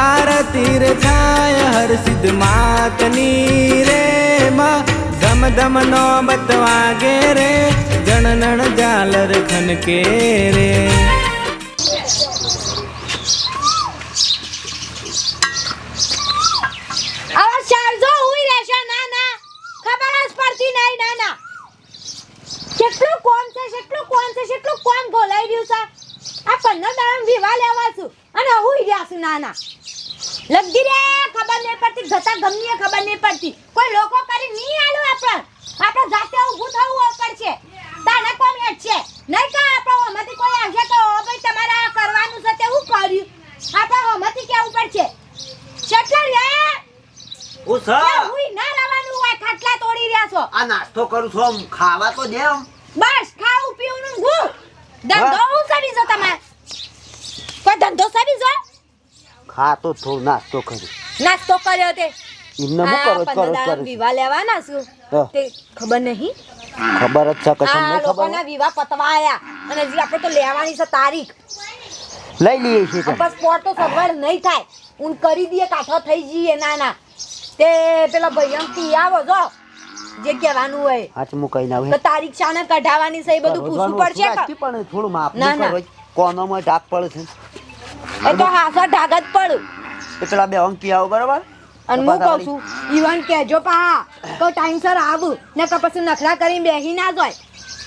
આરતી રે થાય હર સિદ્ધ માતની રે માં ધમ ધમ નો બતવાગે રે જણનણ જાલર ખનકે રે હવે ચાલજો હુઈ રહેશે ના ના ખબર જ પડતી નહીં ના ના કેટલું કોમ છે કેટલું કોમ છે કેટલું કોમ ભોલાઈ રહ્યું છે આ પંદર દાડા વિવાહ લેવા છું અને હુઈ રહ્યા છું ના ના લગી રે ખબર નહીં પડતી જતા ગમીએ ખબર નહીં પડતી. કોઈ લોકો કરી નહીં આલો આપણે. આપણે જાતે ઊભું થવું પડશે તાને કોમ હેડ છે. નહીં કે આપણે હમતી કોઈ આવશે તો "ઓ ભાઈ તમારે આ કરવાનું છે તે હું કર્યું? આપણે હમતી કેવું પડશે? શેઠર રે ઓ છ હું ના લાવવાનું હોય ખાટલા તોડી રહ્યા છો. આ નાસ્તો કરું છું ખાવા તો દે બસ ખાવું પીવું ઊંઘું ધંધો હું. કરી છો તમારે? કોઈ ધંધો કરી છો થોડો નાસ્તો કર્યો નાસ્તો કર્યો તે? ઇમને હું કરો કરો કરો વિવાહ લેવાના છું? તે ખબર નહીં? ખબર જ છે કશું નહીં ખબર? ના વિવાહ પતવાયા. અને હજી આપણે તો લેવાની છે તારીખ. લઈ લઈએ છીએ. બસ સ્પોટ તો સગવડ નહીં થાય. હું કરી દઈએ કાઠો થઈ જઈએ ના ના તે પેલા ભાઈ થી આવો જો. જે કહેવાનું હોય. હાચ હું કઈ ના તો તારીખ શાને કઢાવાની છે એ બધું પૂછવું પડશે? પણ થોડું માફ. કરો કોનોમાં ડાક પડે છે. એ તો હાસા ઢાગત પડ. પેલા બે અંકી આવો બરાબર? અને હું કહું છું ઈવન કહેજો પા તો ટાઈમસર આવું ને તો પછી નખરા કરીને બેહી ના જોય.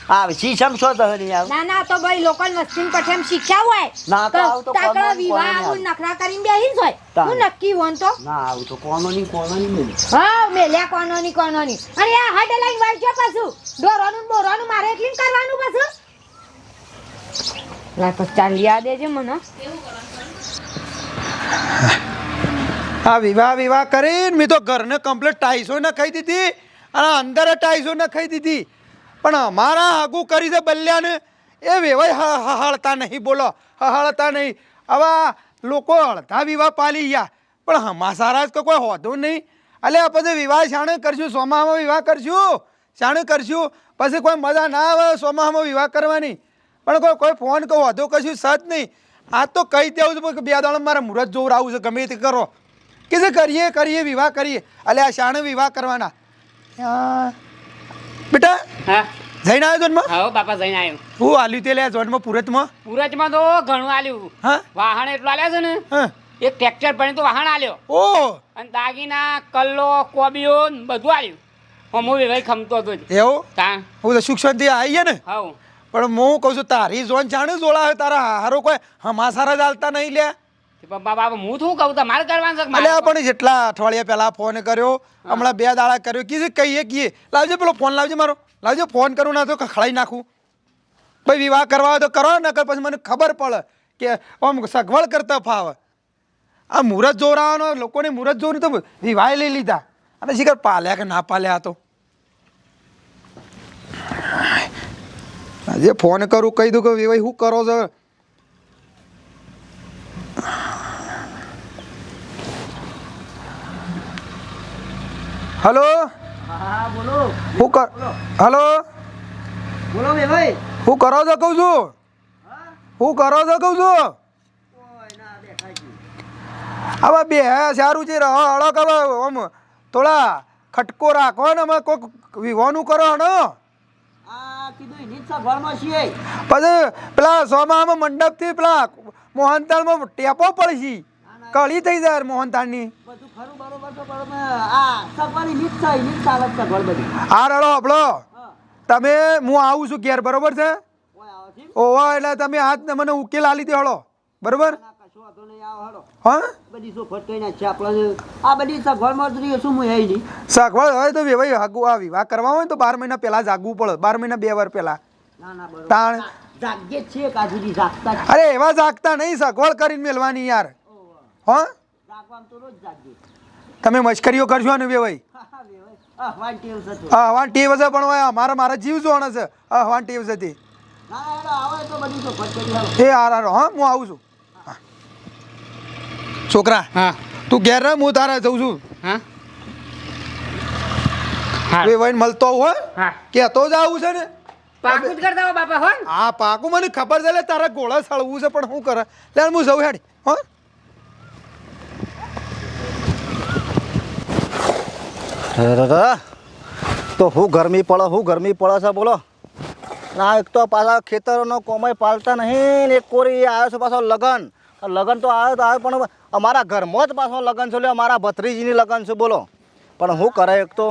હા શીશમ છો તો નહીં આવ ના ના તો ભાઈ લોકોને વસ્તી પછી શીખ્યા હોય. ના, તો આવું તો તાકડા વિવાહ આવું નખરા કરીને બેહી જોય. હું નક્કી હોન તો. ના આવું તો કોનો મિલે હા મેલ્યા કોનો ની કોનો ની અને આ હાડે વાળજો પાછું. ડોરોનું બોરોનું મારે એટલી કરવાનું પાછું. લા પછી ચાલી આ દેજે મને. આ વિવાહ વિવાહ કરીને મેં તો ઘરને કમ્પ્લીટ ટાઈસો નખાઈ દીધી અને અંદર ટાઈસો નખાઈ દીધી. પણ અમારા આગું કરી છે બલ્યાને, એ વેવાય હ- હ- હળતા નહીં, બોલો, હહાળતા હળતા નહીં. આવા લોકો અડધા વિવાહ પાલી ગયા, પણ હમાસારા જ કે કોઈ હોતો નહીં. અલે પછી વિવાહ શાણે કરશું સોમામાં વિવાહ કરશું? શાણે કરશું? પછી કોઈ મજા ના આવે સોમામાં વિવાહ કરવાની. પણ કોઈ કોઈ ફોન કહો હોતો કશું સજ નહીં. આ તો કહી દેવું છે કે બે દાડા મારે મુહૂર્ત આવું છે ગમે તે કરો. કે જે કરીએ કરીએ વિવાહ કરીએ. અલે આ શાણે વિવાહ કરવાના. બેટા હા. જઈને આવ્યો જોનમાં હા બાપા જઈને આવ્યો. હું આલ્યું તે લે જોનમાં પુરતમાં? પૂરજમાં તો ઘણું આલ્યું. હા? વાહન એટલું આલ્યા છે ને હા. એક ટ્રેક્ટર પણ તો વાહન આલ્યો. ઓ! અને દાગીના કલ્લો કોબીઓ બધું આલ્યું. હું ભાઈ ખમતો હતો એવું? હું તો સુખ શાંતિ આવીએ ને? હવ પણ હું કહું છું તારી જોન જાણે જોડા હોય તારા હારો કોઈ હમાસારા ચાલતા નહીં લે. બાપા હું શું કહું તમારે કરવાનું છે કે પણ જેટલા અઠવાડિયા પહેલા ફોન કર્યો હમણાં બે દાડા કર્યો કીધું કહીએ કહીએ લાવજો પેલો ફોન લાવજો મારો. લાવજો ફોન કરું ના તો ખખડાઈ નાખું. ભાઈ વિવાહ કરવા હોય તો કરો ને કર પછી મને ખબર પડે કે આમ સગવડ કરતા ફાવે. આ મુહૂર્ત જોરાવાનો લોકોને મુહૂર્ત જોવું તો વિવાહ લઈ લીધા. અને શીખર પાલ્યા કે ના પાલ્યા તો? આજે ફોન કરું, કહી દઉં કે ભાઈ શું કરો છો? હલો? કર, હલો? બોલો હું કરો છો કહું છું? હું કરો છો કહું છું? હવે બે સારું છે હળો કે આમ થોડા ખટકો રાખો ને અમે કોઈક વિવાનું કરો, હણો આ કીધું એની જ સગવડમાં છીએ પછી પેલા સોમામાં પેલા મોહનતાળમાં ટેપો પડશે કળી થઈ જાય સગવડ બધી આ રડો તમે હું આવું છું ઘેર બરોબર છે? ઓવા એટલે તમે હાથ મને ઉકેલ આલી દે હળો. બરોબર? સગવડ હોય તો વેવાઈ હાગુ આવી. વિવાહ કરવા હોય તો બાર મહિના પહેલા જાગવું પડે. બાર મહિના બે વાર પહેલા. તાણ અરે એવા જાગતા નહીં સગવડ કરીને મેલવાની યાર. હા? તમે મશ્કરીઓ કરશો ને. હા હવાન ટીવ છે પણ મારે મારા જીવ જોવાના છે. હા હવાન ટીવ છે તે. એ હાર હારો હા હું આવું છું. છોકરા હા. તું ઘેર હું તારા જઉં છું. હા. એ વહીને મળતો હોય કે તો જ આવું છે ને. પાકું કરતા હો બાપા હો. હા પાકું મને ખબર છે લે તારા ગોળા સળવું છે પણ શું કરે? લે હું જઉં હેડ હો. તો હું ગરમી પડે હું ગરમી પડે છે બોલો. ના એક તો પાછા ખેતરોનો કોમય પાલતા નહીં ને એક કોરી આવ્યો છે પાછો લગન. લગન તો આવે તો આવે પણ અમારા ઘરમાં જ પાછો લગન છે અમારા ભત્રીજીની લગન છે બોલો. પણ હું કરે એક તો?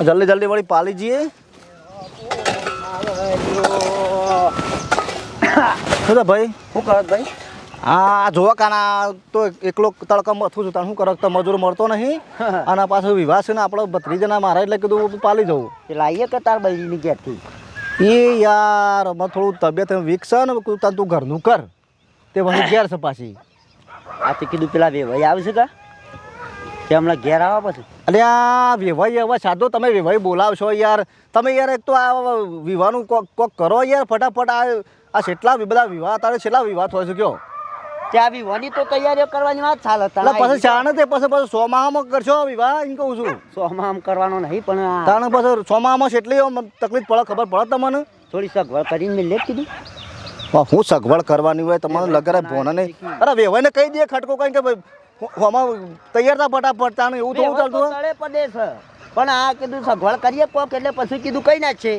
જલ્દી જલ્દી વળી પાલી જઈએ. શું તો ભાઈ? શું કરત ભાઈ? આ જોવા કાના તો એકલો તડકા મથું છું તાર શું કરત તો મજૂર મળતો નહીં. અને પાછો વિવાહ છે ને આપણો ભત્રીજાના મારા એટલે કીધું પાલી જવું એ લાવીએ કે તાર બૈરીની ઘેરથી? એ યાર અમારે થોડું તબિયત વીક છે ને તું ઘરનું કર. તે પછી ઘેર છે પાછી આ તે કીધું પેલા વેવાઈ આવશે કા? તે હમણાં ઘેર આવા પછી. અરે આ વેવાઈ હવે સાધો તમે વેવાઈ બોલાવશો યાર. તમે યાર એક તો આ વિવાહનું કોક કોક કરો યાર ફટાફટ. આ આ કેટલા બધા વિવાહ તારે કેટલા વિવાહ થયો છે કયો? ત્યાં વિવાહની તો તૈયારીઓ કરવાની વાત ચાલે એટલે પછી શાણે તે પછી પછી સો માહમાં કરશો વિવાહ એમ કહું છું. સોમાં આમ કરવાનો નહીં પણ તાણે પછી સો માહમાં કેટલી તકલીફ પડે ખબર પડે તમને? થોડી સગવડ કરીને મેં લેખ કીધું. હું સગવડ કરવાની હોય તમારે લગરે ભોને નહીં અરે વેવાઈને કહી દે ખટકો કઈ કે ભાઈ આમાં તૈયાર થા ફટાફટ તાણે એવું થોડું ચાલતું હોય? પડે છે. પણ આ કીધું સગવડ કરીએ કોક એટલે પછી કીધું કઈ ના છે?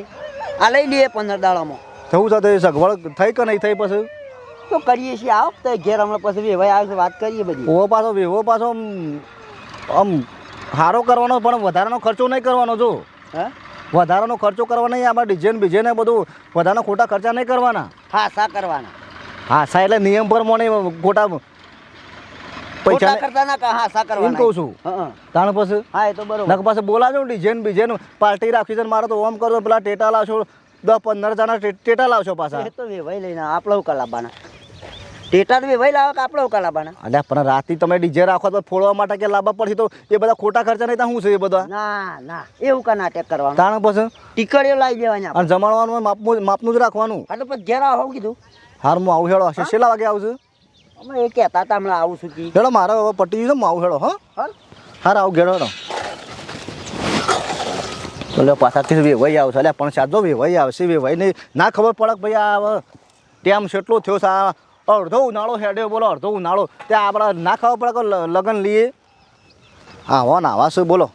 આ લઈ લઈએ પંદર દાડામાં. થવું સાથે સગવડ થઈ કે નહીં થઈ પછી? તો કરીએ છીએ આવ તો ઘેર હમણાં પછી વેવાઈ આવે વાત કરીએ બધી. ઓવો પાછો વેવો પાછો આમ આમ સારો કરવાનો પણ વધારાનો ખર્ચો નહીં કરવાનો જો. હા? વધારાનો ખર્ચો કરવાનો નહીં આમાં ડિઝાઇન બીજે ને બધું વધારાના ખોટા ખર્ચા નહીં કરવાના. હા સા કરવાના. હા સા એટલે નિયમ પર ખોટા ખોટા પૈસા કરતા ના હા સા કરવાના. એમ કહું છું. તાણ પછી? હા એ તો બરોબર. નક પાસે બોલાજો ડિઝાઇન બીજેન પાર્ટી રાખી છે મારે તો ઓમ કરો પેલા ટેટા લાવશો દસ પંદર જણા ટેટા લાવશો પાછા. એ તો વેવાઈ લઈને આપણે ઉકા લાવવાના ટેટા તો વેવાઈ લાવે કે આપણે ઉકા લાવવાના અલ્યા પણ રાતે તમે ડીજે રાખો તો ફોડવા માટે કે લાવવા પડશે તો એ બધા ખોટા ખર્ચા નહીં શું છે એ બધા? ના ના એવું કા નાટક કરવાનું? તાણ પછી? ટીકડીઓ લાવી દેવાની અને જમાડવાનું હોય માપનું માપનું જ રાખવાનું. એટલે પછી ઘેર આવો કીધું. હાર હું આવું હેડો. હશે છેલ્લા વાગે આવશે અમે એ કહેતા હતા હમણાં આવું છું કી હેડો મારે હવે પટી ગયું છે હું આવું હેડો હા. હાર આવું ઘેડો હેડો. એટલે પાછાથી વેવાઈ આવશે. અલ્યા પણ સાજો વેવાઈ આવશે વેવાઈ નહીં. ના ખબર પડે કે ભાઈ આ હવે ટેમ કેટલો થયો છે આ અડધો ઉનાળો હેડ્યો બોલો અડધો ઉનાળો. ત્યાં આપણે ના ખાવા પડે કે લ- લઈએ આવા નાવા શું બોલો?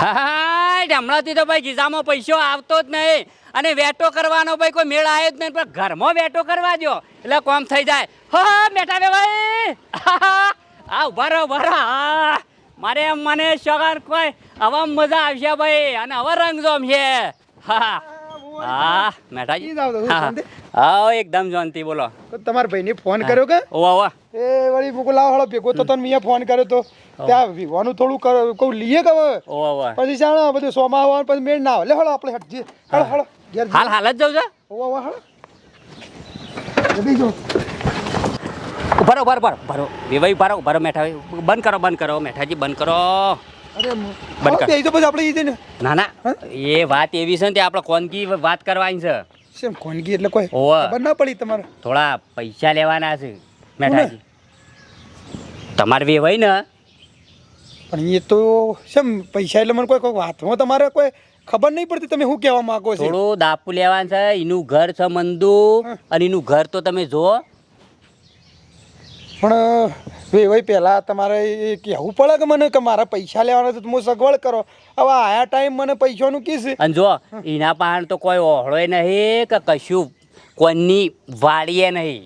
હા હમણાંથી તો ભાઈ ગીઝામાં પૈસો આવતો જ નહીં. અને વેટો કરવાનો ભાઈ કોઈ મેળ આવ્યો જ નહીં પણ ઘરમાં વેટો કરવા દો એટલે કોમ થઈ જાય. હો બેઠા બે ભાઈ. આ ઊભા રહો ઊભા રહો. હા. મારે એમ મને શોગન કોઈ હવે મજા આવશે ભાઈ. અને હવે રંગ જોમ છે હા. હા મેઠાજી. એકદમ શાંતિ બોલો. તમારા ભાઈને ફોન કર્યો કે? ઓવા ઓવા. એ વળી મૂકું લાવ હળો ભેગો તો તને મેં ફોન કર્યો તો. ત્યાં વિવાનું થોડું કહું લઈએ કે ઓવા ઓવા. પછી જાણો બધું સોમા આવવાનું પછી મેળ ના લે હળો આપણે હટજી હળો હળો હાલ હાલ જ જાઉં છે ઓવા ઓવા હળો જલ્દી જો. ઉભારો ભરો ઉભારો ઉભારો વિવાહ ઉભારો ઉભારો મેઠા બંધ કરો બંધ કરો મેઠાજી બંધ કરો. અરે તો પછી આપણે ઈ જઈને ના ના. એ વાત એવી છે ને તે આપણે કોનકી વાત કરવાની છે. શેમ ખોનગી એટલે કોઈ ખબર ના પડી તમારે? થોડા પૈસા લેવાના છે મેઠાજી. તમારે હોય ને. પણ એ તો શેમ પૈસા એટલે મને કોઈ કોઈ વાતમાં તમારે કોઈ ખબર નહીં પડતી તમે શું કહેવા માંગો છો? થોડું દાપુ લેવાનું છે એનું ઘર છે મંદુ અને એનું ઘર તો તમે જુઓ. પણ વેવાઈ પહેલાં તમારે એ કહેવું પડે કે મને કે મારા પૈસા લેવાના છે તો હું સગવડ કરો. હવે આયા ટાઈમ મને પૈસાનું કીસ અને જો એના પાણ તો કોઈ ઓહળોય નહીં કે કશું કોઈની વાડીએ નહીં.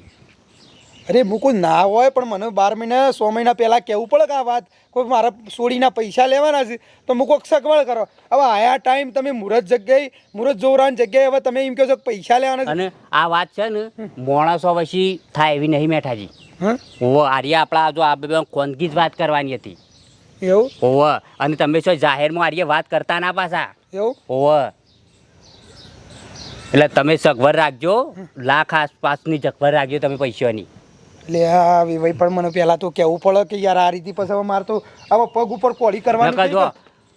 અરે મૂકું ના હોય પણ મને બાર મહિના સો મહિના પહેલાં કહેવું પડે કે આ વાત કોઈ મારા સોડીના પૈસા લેવાના છે તો મૂકો સગવડ કરો. હવે આયા ટાઈમ તમે મુહૂર્ત જગ્યાએ મુહૂર્ત જોવરાની જગ્યાએ હવે તમે એમ કહો છો કે પૈસા લેવાના છે. અને આ વાત છે ને માણસો પછી થાય એવી નહીં મેઠાજી. હા? ઓવો આર્યા આપણા જો આ બે કોનગી જ વાત કરવાની હતી? એવું? ઓવો અને તમે છો જાહેરમાં આર્ય વાત કરતા ના પાછા? એવું? ઓવો એટલે તમે સગવડ રાખજો લાખ આસપાસની સગવડ રાખજો તમે પૈસાની. એટલે આ વિવાઈ પણ મને પહેલાં તો કહેવું પડે કે યાર આ રીતે પછી હવે મારે તો હવે પગ ઉપર કોળી કરવાનું જો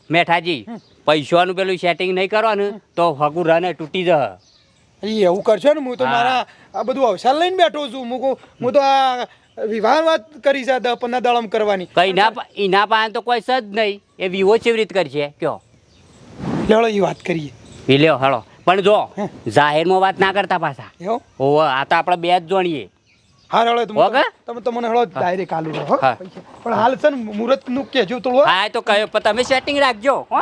મેઠાજી પૈસાનું પેલું સેટિંગ નહીં કરો ને તો હગું રને તૂટી જશે. ઈ એવું કરશો ને હું તો મારા આ બધું અવસાન લઈને બેઠો છું. હું હું તો આ વિવાહ વાત કરી છે દસ પંદર દાડમ કરવાની. કઈ ના એના પાસે તો કોઈ સજ નહીં. એ વિવો ચેવી રીત કરશે કયો? લેવડો એ વાત કરીએ. એ લ્યો હળો. પણ જો જાહેરમાં વાત ના કરતા પાછા. એવું આ તો આપણે બે જ જોણીએ. હા હેળો તમે? તમે તો મને હેળો ડાયરેક્ટ આલુ હો. પણ હાલ છે ને મુહૂર્તનું કેજો તો હો. તો કયો પણ તમે સેટિંગ રાખજો હો.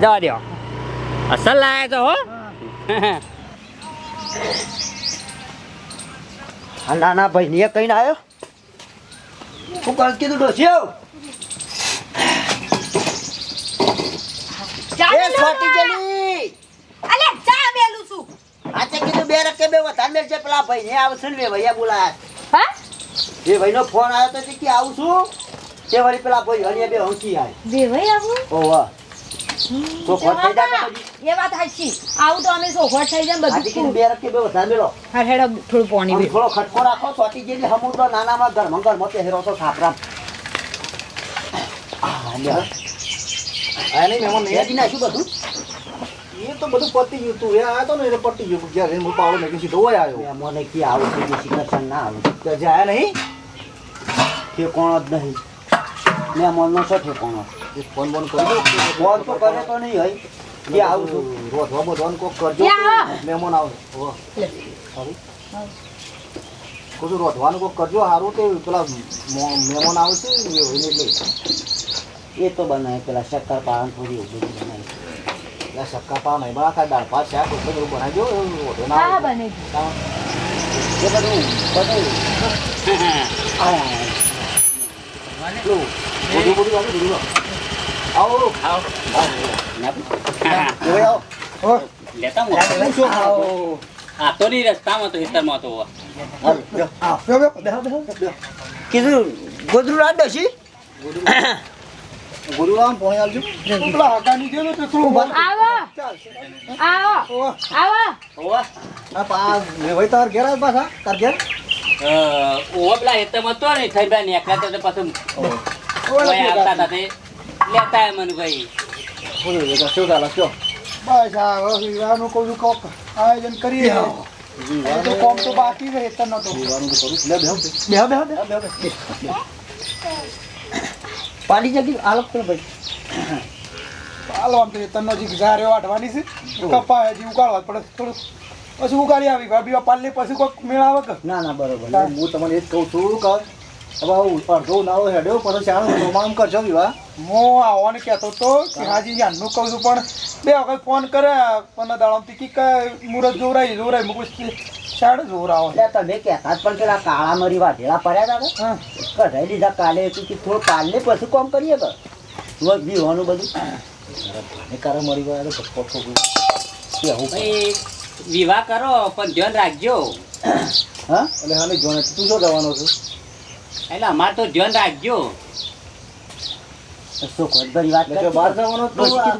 જવા દો અસલ લાયા તો હો. આ નાના ભાઈ ને કહીને આવ્યો શું કર કીધું ડોસ્યો એ સ્વાટી ના. જલી અલે ચા મેલું છું. આ તે કીધું બે રકે બે વધારે મેલ છે પેલા ભાઈ ને આવશે ને બે ભૈયા બોલાયા હા? એ ભાઈનો ફોન આવ્યો તો કે આવું છું? તે વળી પેલા ભાઈ હળિયા બે હંકી આય ભાઈ આવું? ઓવા તો થઈ જાય પછી. એ વાત સાચી આવું તો અમે સોખવટ થઈ જાય આજે કીધું બે રકે બે વધારે મેલો હા હેડો થોડું પાણી આમ થોડો ખટકો રાખો સ્વાટી જેલી હમું નાનામાં ઘરમાં તે હેરો તો થાપરા આ નહીં મહેમાન નહીં નાખ્યું બધું. એ તો બધું પતી ગયું તું. એ તો ને એટલે પતી ગયું જ્યારે હું પાવડો મેં સીધો હોય આવ્યો. મને કે આવું શિખર ના નહીં. ઠેકોણો જ નહીં. મેં મનનો છો ઠેકોણો. ફોન બોન કરી દો ફોન તો કરે તો નહીં હોય. કે આવું છું રોધવા બોધવાનું કોક કરજો. મહેમાન આવે હો. સારું કહું છું રોધવાનું કોક કરજો સારું કે પેલા મહેમાન આવે છે ને એને લઈ એ તો બનાવે પેલા શક્કર પાન પૂરી એવું બધું પેલા શક્કર પાન નહીં બના ખાય દાળ ભાત શાક ઉપર એવું બનાવજો એવું રોધો ના બને એ બધું બધું. બધું બધું આવે બધું આવે. આવો આવો ના, આવો હો. લેતા મોકલો. આવો. આ તો નહીં રસ્તામાં તો ખેતરમાં તો. કીધું ગોદરું રાખ દોશી ગુરુરામ પોણી આવજો પેલા હગાની દે તો થોડું વાર આવો. આવો. આવો આ પા ભાઈ તાર ઘેર પાછા તાર ઘેર પેલા હેતરમાં તો ને થઈ ગયા નેકળ્યા તો પછી કોઈ આવતા કાઢી. લેતા. આયા ભાઈ શું ચાલે કયો બસ આ વિવાહનું કહું છું કોક આયોજન કરીએ તો કોમ તો બાકી રહે હેતર નતો તો કરું. લે બેહો બેહો. બેહો બેહો પાડી જગી આલો પેલો ભાઈ. હાલો આમ તો હેતરનો જે ઘારે વાઢવાની છે. કપા હજી ઉકાળવા પડે થોડું પછી ઉકાળી આવી ભાભી પાલી પછી કોઈક મેળાવે કે ના ના બરોબર. હું તમને એ જ કહું છું કે? હવે આવું અડધો નાળો હેડ્યો પછી ચાલો નોમામ કરજો વિવાહ હું. આવવાનું કહેતો તો કે હાજી કહું છું પણ બે વખત ફોન કરે પણ દાડમથી કી કે મુરત જોરાઈ જોરાઈ મૂકું શાડ જોરાવો એટલે તમે કહેતા જ પણ પેલા કાળા મરી વાઢેલા પડ્યા હતા હા. કઢાઈ લીધા કાલે તું કે થોડું કાલે પછી કોમ કરીએ કે? રોજ બીવાનું બધું. એ મરી ગયા તો ધક્કો ઠોકું ભાઈ. વિવાહ કરો પણ ધ્યાન રાખજો. હા? એટલે હાલે જોને તું શું જવાનો છું? એટલે અમારે તો ધ્યાન રાખજો.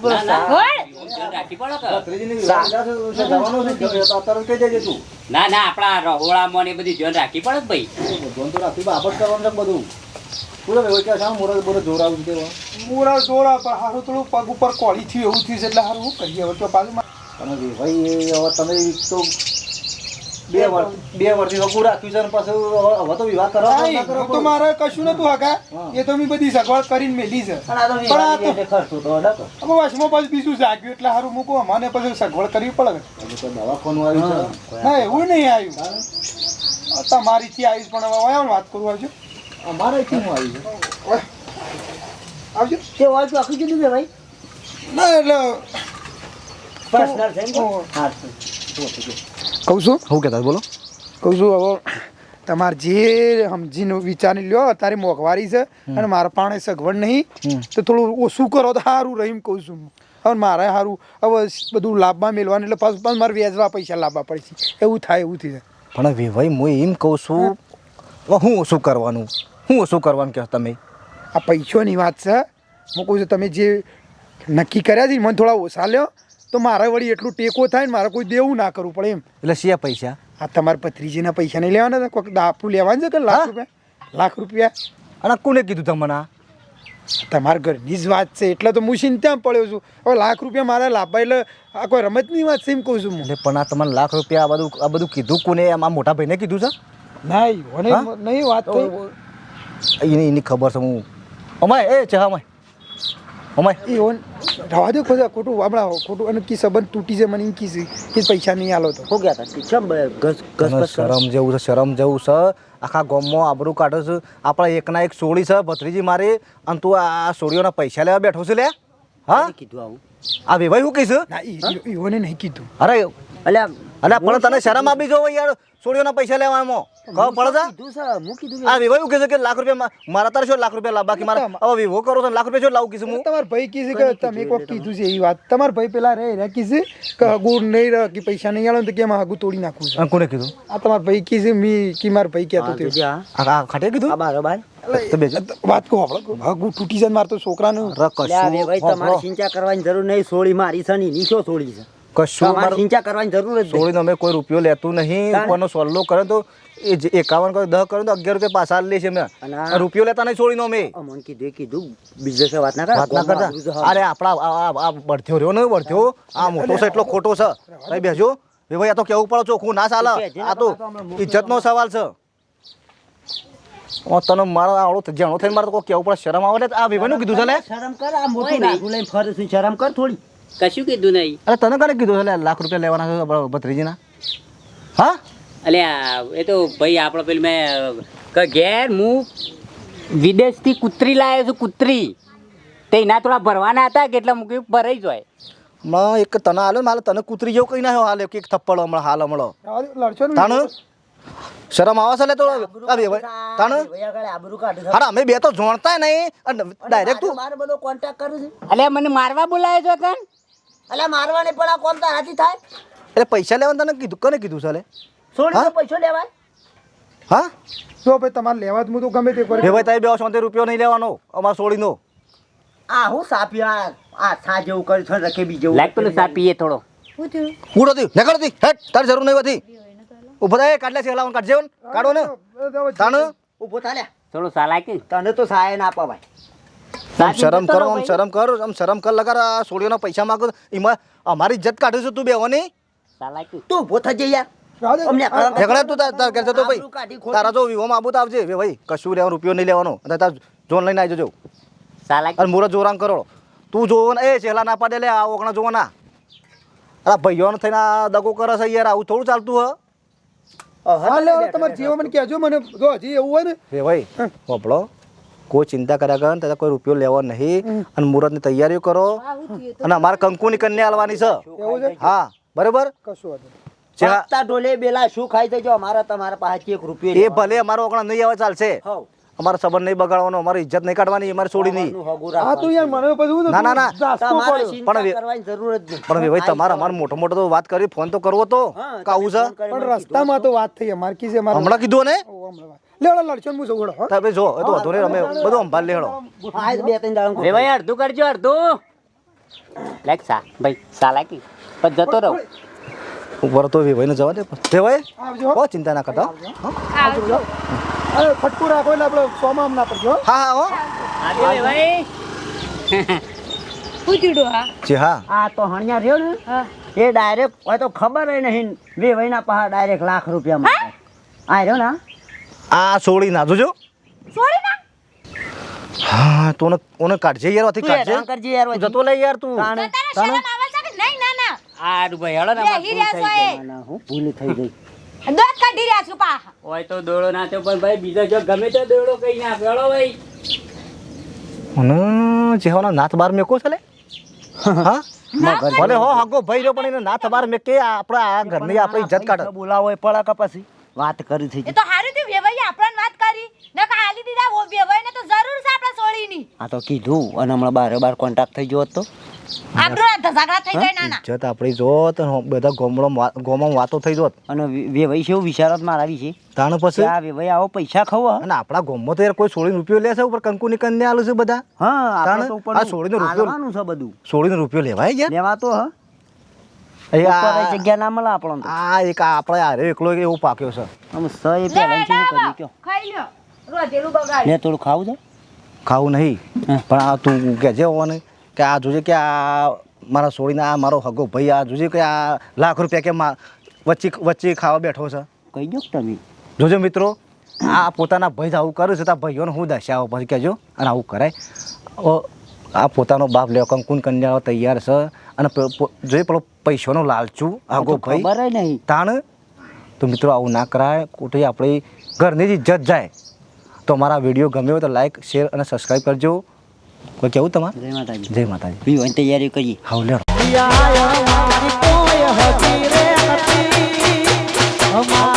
ના, ના. હોય ધ્યાન રાખવી પડે કે. ત્રીજીની વિવાહ જશે તો જવાનો છે તો અત્યારે કહી દેજે તું. ના ના આપણા રહોળામાં ને બધી ધ્યાન રાખી પડે ભાઈ. ધોન તો રાખી બાબત કરવાનું બધું. પૂરો કે શા મોરત બોરત જોરાવું છે તેવા મુરા પણ હારું થોડું પગ ઉપર કોળી થયું એવું થયું છે એટલે હારું કહીએ હવે તો બાજુમાં. ભાઈ હવે તમે તો બે વર્ષ બે વર્ષથી હકું રાખ્યું છે અને પાછું હવે હવે તો વિવાહ કરવા તો ના નહીં, કરો તો મારે કશું નતું હકા એ તો મેં બધી સગવડ કરીને મેલી છે. પણ આ તો પણ આ વિવાહ તો- એટલે ખર્ચો તો હવે વચમાં પાછું બીજું જાગ્યું એટલે સારું મૂકું. પછી સગવડ કરવી પડે. દવાખાનું આવ્યું ના એવું નહીં આવ્યું. તમારીથી આવીશ પણ હવે વાત કરું આવજો. અમારે અહીંથી હું આવી. આવજો. તે હોય આખી કીધું કે ભાઈ. ના એટલે પર્સનલ છે હા કહું છું? શું કહેતા બોલો. કહું છું હવે તમારે જે સમજીને વિચારી લ્યો અત્યારે મોંઘવારી છે અને મારા પાણે સગવડ નહીં. તો થોડું ઓછું કરો તો સારું રહીમ કહું છું. હવે મારે સારું હવે બધું લાભમાં મેળવાનું એટલે પાછું પણ મારે વ્યાજવા પૈસા લાભવા પડે છે. એવું થાય એવું થઈ જાય. પણ હવે ભાઈ હું એમ કહું છું હું ઓછું કરવાનું? હું ઓછું કરવાનું કહો તમે? આ પૈસોની વાત છે. હું કહું છું તમે જે નક્કી કર્યા છે મને થોડા ઓછા લ્યો. તો મારા વળી એટલું ટેકો થાય ને મારે કોઈ દેવું ના કરવું પડે એમ. એટલે શિયા પૈસા? આ તમારા પત્રીજીના પૈસા નહીં લેવાના હતા કોઈક દાપુ લેવાનું છે કે લાખ રૂપિયા? લાખ રૂપિયા? અને કોને કીધું તમને આ? તમારા ઘરની જ વાત છે એટલે તો હું ચિંતા પડ્યો છું. હવે લાખ રૂપિયા મારા લાભા એટલે આ કોઈ રમતની વાત છે એમ કહું છું હું. એટલે પણ આ તમને લાખ રૂપિયા આ બધું આ બધું કીધું કોને? એમ આ મોટા ભાઈને કીધું છે? નહીં નહીં વાત એની ખબર છે હું અમાય એ ચા અમાય અમાય એ ઓન રવા દો બધા ખોટું આપણા ખોટું અને કી સંબંધ તૂટી છે મને કી છે કે પૈસા નહીં આલો તો. કરો? શરમ જેવું છે શરમ જેવું છે. આખા ગામમાં આબરું કાઢે છે. આપણા એકના એક સોળી છે ભત્રીજી મારી. અને તું આ સોળીઓના પૈસા લેવા બેઠો છે લે? હા? કીધું આવું. આ વેવાય શું કહીશ ના ઈઓને નહીં કીધું. અરે અલ્યા અલ્યા પણ તને શરમ આપી જોવો યાર સોળીઓના પૈસા લેવામાં કહો પડે છે? કીધું છે આ વિવો એવું કહે છે કે લાખ રૂપિયા મારા તારે શું લાખ રૂપિયા લાવ? બાકી મારા હવે વિવો કરો છો લાખ રૂપિયા શું લાવું કીધું હું? તમાર ભાઈ કીધું કે તમે કોક કીધું છે એ વાત. તમાર ભાઈ પેલા રે રે કીધું કે હગુ નહીં રહે કે પૈસા નહીં આલો ને તો કે એમાં હગુ તોડી નાખું છું? આ કોને કીધું? આ તમાર ભાઈ કીધું મી કી માર ભાઈ કહેતો હા, હતો. આ. ખાટે કીધું? આ બારો બાર. તો બેજો. વાત કહો આપણે. હગુ તૂટી જાય ને મારે તો છોકરાનું. અરે ભાઈ તમારે ચિંતા કરવાની જરૂર નહીં. સોળી મારી છે ની નીચો સોળી છે? કશું તમારે સિંચા કરવાની જરૂર જ નહીં. અમે કોઈ રૂપિયો લેતું નહીં ઉપરનો સોલ્લો કરે તો એ એકાવન કરે દસ કરે તો અગિયાર રૂપિયા પાછા લે છે અમે. અને આ- આ રૂપિયો લેતા નહીં સોળીનો અમે. અમોને કીધું કીધું business વાત ના વાત ના ગામમાં આબરૂ છે, કરતા અરે આપણા આ- આ આ બળથ્યો રહ્યો ને બળથ્યો આ મોટો છે એટલો ખોટો છે. ભાઈ એ ભાઈ આ તો કેવું પડે ચોખ્ખું ના ચાલે આ તો ઇજ્જતનો સવાલ છે. ઓ તને મારા આવડો જાણો થઈને મારે તો કેવું પડે? શરમ આવે એટલે આ નું કીધું છે લે. શરમ કર આ મોટું લઈને ફરે શરમ કર થોડી. કશું કીધું નહીં. અરે તને કરે કીધું છે લે લાખ રૂપિયા લેવાના છે આપણા ભત્રીજીના. હા? અલ્યા એ તો ભાઈ આપણો પેલી મેં ઘેર હું વિદેશથી કૂતરી લાવ્યો છું કૂતરી. તે એના થોડા ભરવાના હતા કે એટલે મૂકી ભરાઈ જાય. હમણાં એક તને હાલો મારે તને કૂતરી જેવું કઈ ના હાલ એક થપ્પડ હમણાં હાલ હમણાં. તાણ? શરમ આવે છે લે તો? તાણ? ભાઈ આગળ આબરૂ કાઢે છે. અરે અમે બે તો જોણતા નહીં. અને ડાયરેક્ટ તું? મારે બધો કોન્ટેક્ટ કરું છું. અલ્યા મને મારવા બોલાવે છો કન અલ્યા મારવાને પણ આ કોમ તારાથી થાય? એટલે પૈસા લેવાનું તને કીધું કને કીધું સાલે હા? પૈસો લેવાય. હા? જો ભાઈ તમારે લેવા જ હું તો ગમે તે બે ભાઈ તારી બે સોતે રૂપિયો નહીં લેવાનો અમાર છોડીનો આ હું સાપી આ આ સા જેવું કર્યું છે રખે બી જેવું લાગ પેલું સાપીએ થોડો. શું થયું? નીકળ દી હેટ તારી જરૂર નહીં હતી ઊભો થાય કાઢલે છે હલાવન કાઢજે ને. કાઢો ને. તાણ? ઊભો થાલે લ્યા. થોડું સાલાકી. તને તો સહાય ના પવાય. આમ શરમ કરો આમ શરમ કરો આમ શરમ કર લગાર આ છોડીઓના પૈસા માંગો એમાં અમારી ઇજ્જત કાઢે છે તું બેવાની તું ઊભો થજે યાર. રવા દો. અમને કલંક નીકળે તું તાર તાર ઘેર જતો ભાઈ. તારા જો વિહોમાં આબુ તો આવજે. ભાઈ કશું લેવાનું રૂપિયો નહીં લેવાનો. અને તાર જોન લઈને આવી જજો. અને મુરત જોરાંગ કરો. તું જોવો ને એ ચેલા ના પાડે લે આ ઓગણા જોવો ના. અરે ભાઈઓને થઈને આ દગો કરે છે યાર આવું થોડું ચાલતું હ. હા લે તમારે જીવો મને કહેજો મને જો હજી એવું હોય ને. ભાઈ કોઈ ચિંતા કર્યા કરે તારા કોઈ રૂપિયો લેવો નહીં. અને મુહૂર્તની તૈયારીઓ કરો. અને અમારે કંકુની કન્યા આલવાની છે. એવું હા બરોબર? કશું વાંધો નહીં. જે હા, પાકતા ઢોલે બેલા શું ખાઈ જજો અમારા તમારા પાસે એક રૂપિયો એ ભલે અમારો ઓગણા નહીં આવે ચાલશે. અમારો સંબંધ નહીં બગાડવાનો અમારી ઇજ્જત નહીં કાઢવાની અમારી છોડી નહીં. હા તો યાર મને પછી ના, ના, ના. તમારે પણ કરવાની જરૂર જ નહીં. પણ ભાઈ તમારે અમારે મોટો મોટો તો વાત કરી ફોન તો કરવો તો. કાવું છે? પણ રસ્તામાં તો વાત થઈ અમારે કી છે હમણાં કીધું ને લેવડો લડશો હું જવું હો. તમે જો એ તો વધુ નહીં અમે બધું સંભાળ લેડો એ બે ત્રણ દાડા રે ભાઈ અડધું કરજો અડધું. લાગ સા ભાઈ સાલાકી પણ જતો રહો. ઉપર તો ભાઈને જવા દે તે ભાઈ આવજો બહુ ચિંતા ના કરતા હો. આવજો અરે ફટકું રાખો એટલે આપણે સોમાં આમ ના પડજો હો. હા હા આજે ભાઈ. શું હા. જી હા. આ તો હણિયા રહ્યો ને હા. એ ડાયરેક્ટ હોય તો ખબર નહીં બે વહીના પહા ડાયરેક્ટ લાખ રૂપિયા માં આ રહ્યો ને આ સોળી ના જોજો. સોળી ના હા તો ઓને ઓને કાઢજે યાર વાથી કાઢજે. કરજે યાર તું જતો લે યાર તું. તને શરમ આવે છે કે નહીં ના ના આ ભાઈ હળો ના એ. ના, ના, હું ભૂલ થઈ ગઈ. દોત કાઢી રહ્યા છું પા. ઓય તો દોડો નાખ્યો પણ ભાઈ બીજો જો ગમે તો દોડો કઈ ના હળો ભાઈ. અને જેવાનો નાથ બાર મેકો છે લે? હા? ભલે હો હાગો ભાઈ રહ્યો પણ એને નાથ બાર મેકે આપણા આ ઘરની આપણી ઇજ્જત કાઢે. બોલાવો પડે કે પછી? વાત કરી થઈ તો હારું થયું આપણને વાત કરી. નકા આલી દીધા વો ને તો જરૂર છે આપણા સોળીની. આ તો કીધું અને હમણાં બારે બાર કોન્ટેક્ટ થઈ ગયો હોત. તો આપણો ધસાગડા થઈ ગઈ નાના. ઇજ્જત આપણી જોત અને બધા ગોમડો ગોમાં વાતો થઈ જોત. અને વેવાઈ છે એવું વિચારત મારા વિશે તાણ પછી? આ વેવાઈ આવો પૈસા ખાવો અને આપણા ગોમમાં તો યાર કોઈ સોળીનો રૂપિયો લે છે ઉપર? કંકુની ને આલું છે બધા? હા આપણે તો ઉપર આ છોડીને રૂપિયો- છે બધું. સોળીનો રૂપિયો લેવાય ગયા લેવા તો હ. જગ્યા ના મળે આપણને આ એક આ આપણે આરે એકલો એક એવું પાક્યો છે. આમ સ એ પહેલા શું કરી કયો ખાઈ લ્યો. રોજેલું બગાડ. લે થોડું ખાવું છે? ખાવું નહીં. પણ આ તું કહેજે હોવાને કે આ જોજે કે આ મારા સોળીને આ મારો હગો ભાઈ આ જોજે કે આ લાખ રૂપિયા કે મા વચ્ચે વચ્ચે ખાવા બેઠો છે. કહી દો કે તમે. જોજો મિત્રો આ પોતાના ભાઈ જ આવું કરે છે તો ભાઈઓને હું દશાવો પછી કહેજો અને આવું કરાય. ઓ આ પોતાનો બાપ લેવા કંકુન કન્યાઓ તૈયાર છે. અને જોઈએ પેલો પૈસાનો લાલચું. આગો ભાઈ ખબર નહીં. તાણ? તો મિત્રો આવું ના કરાય. ખોટી આપણી ઘરની જ ઇજ્જત જાય. તો અમારા વીડિયો ગમ્યો હોય તો લાઈક શેર અને સબસ્ક્રાઈબ કરજો. કોઈ કેવું તમારે? જય માતાજી. જય માતાજી. તૈયારી કરીએ. અમારી દુબળી